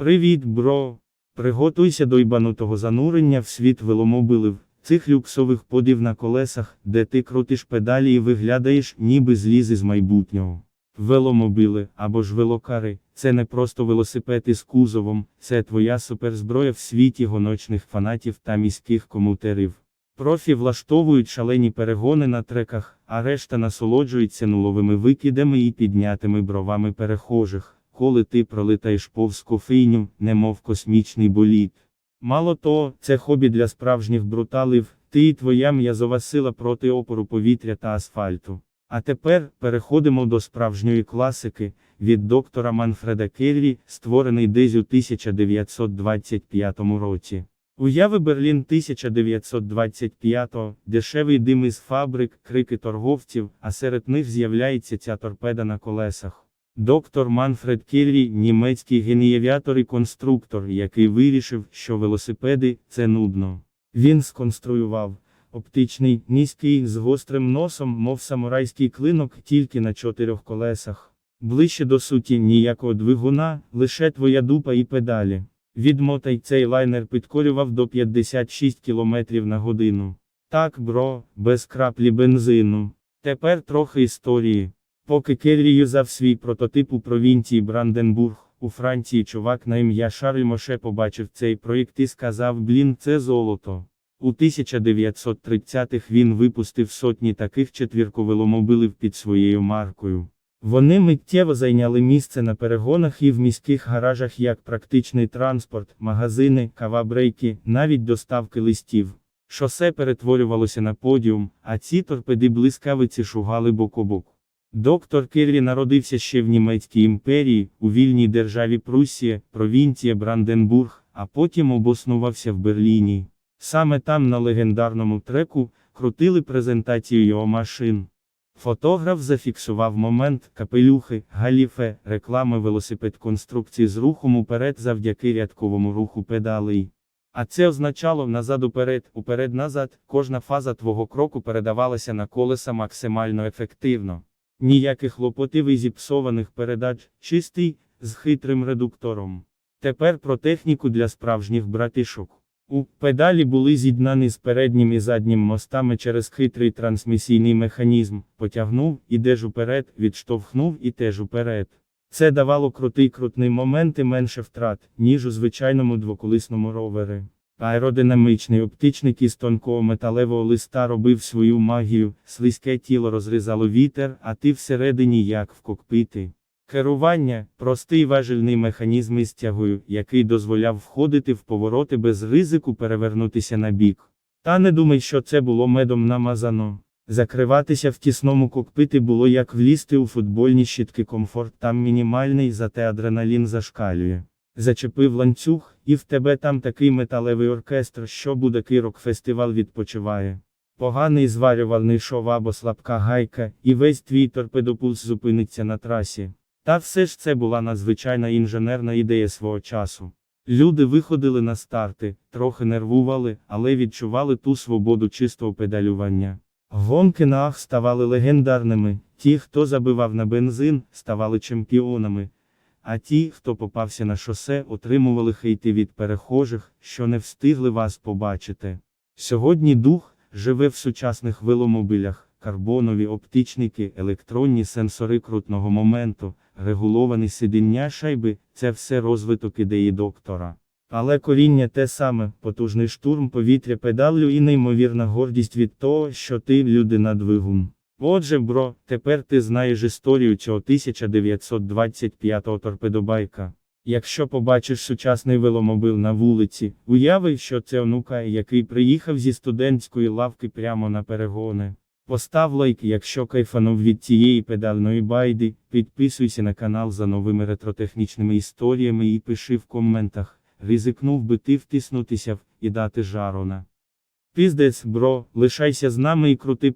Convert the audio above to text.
Привіт, бро. Приготуйся до ібанутого занурення в світ веломобилів, цих люксових подів на колесах, де ти крутиш педалі і виглядаєш, ніби зліз із майбутнього. Веломобили або ж велокари це не просто велосипед із кузовом, це твоя суперзброя в світі гоночних фанатів та міських комутерів. Профі влаштовують шалені перегони на треках, а решта насолоджується нуловими викидами і піднятими бровами перехожих, коли ти пролетаєш повз кофейню, немов космічний боліт. Мало того, це хобі для справжніх бруталів, ти і твоя м'язова сила проти опору повітря та асфальту. А тепер переходимо до справжньої класики від доктора Манфреда Керрі, створений десь у 1925 році. Уяви Берлін 1925-го, дешевий дим із фабрик, крики торговців, а серед них з'являється ця торпеда на колесах. Доктор Манфред Керрі, німецький генієвіатор і конструктор, який вирішив, що велосипеди це нудно. Він сконструював оптичний, низький, з гострим носом, мов самурайський клинок, тільки на чотирьох колесах. Ближче до суті ніякого двигуна, лише твоя дупа і педалі. Відмотай цей лайнер підкорював до 56 км на годину. Так, бро, без краплі бензину. Тепер трохи історії. Поки Керрі юзав свій прототип у провінції Бранденбург, у Франції чувак на ім'я Шарль Моше побачив цей проєкт і сказав, блін, це золото. У 1930-х він випустив сотні таких четвірковеломобилів під своєю маркою. Вони миттєво зайняли місце на перегонах і в міських гаражах як практичний транспорт, магазини, кавабрейки, навіть доставки листів. Шосе перетворювалося на подіум, а ці торпеди блискавиці шугали бок о бок. Доктор Керрі народився ще в Німецькій імперії, у вільній державі Пруссія, провінція Бранденбург, а потім обоснувався в Берліні. Саме там на легендарному треку крутили презентацію його машин. Фотограф зафіксував момент, капелюхи, галіфе, реклами велосипед конструкції з рухом уперед завдяки рядковому руху педалей. А це означало назад уперед, уперед назад, кожна фаза твого кроку передавалася на колеса максимально ефективно. Ніяких лопотів і зіпсованих передач, чистий, з хитрим редуктором. Тепер про техніку для справжніх братишок. У педалі були з'єднані з переднім і заднім мостами через хитрий трансмісійний механізм, потягнув, ідеш уперед, відштовхнув і теж уперед. Це давало крутий крутний момент і менше втрат, ніж у звичайному двоколисному ровері. Аеродинамичний оптичник із тонкого металевого листа робив свою магію, слизьке тіло розрізало вітер, а ти всередині як в кокпіти. Керування простий важельний механізм із тягою, який дозволяв входити в повороти без ризику перевернутися на бік. Та не думай, що це було медом намазано. Закриватися в тісному кокпиті було як влізти у футбольні щітки комфорт там мінімальний, зате адреналін зашкалює. Зачепив ланцюг, і в тебе там такий металевий оркестр, що будь-який рок-фестиваль відпочиває. Поганий зварювальний шов або слабка гайка, і весь твій торпедопульс зупиниться на трасі. Та все ж це була надзвичайна інженерна ідея свого часу. Люди виходили на старти, трохи нервували, але відчували ту свободу чистого педалювання. Гонки на ах ставали легендарними, ті, хто забивав на бензин, ставали чемпіонами. А ті, хто попався на шосе, отримували хейти від перехожих, що не встигли вас побачити. Сьогодні дух живе в сучасних веломобілях, карбонові оптичники, електронні сенсори крутного моменту, регульовані сидіння шайби це все розвиток ідеї доктора. Але коріння те саме, потужний штурм повітря педалю і неймовірна гордість від того, що ти людина двигун. Отже, бро, тепер ти знаєш історію цього 1925-го торпедобайка. Якщо побачиш сучасний веломобил на вулиці, уяви, що це онука, який приїхав зі студентської лавки прямо на перегони. Постав лайк, якщо кайфанув від цієї педальної байди, підписуйся на канал за новими ретротехнічними історіями і пиши в коментах, ризикнув би ти втиснутися в і дати жарона. Піздець, бро, лишайся з нами і крути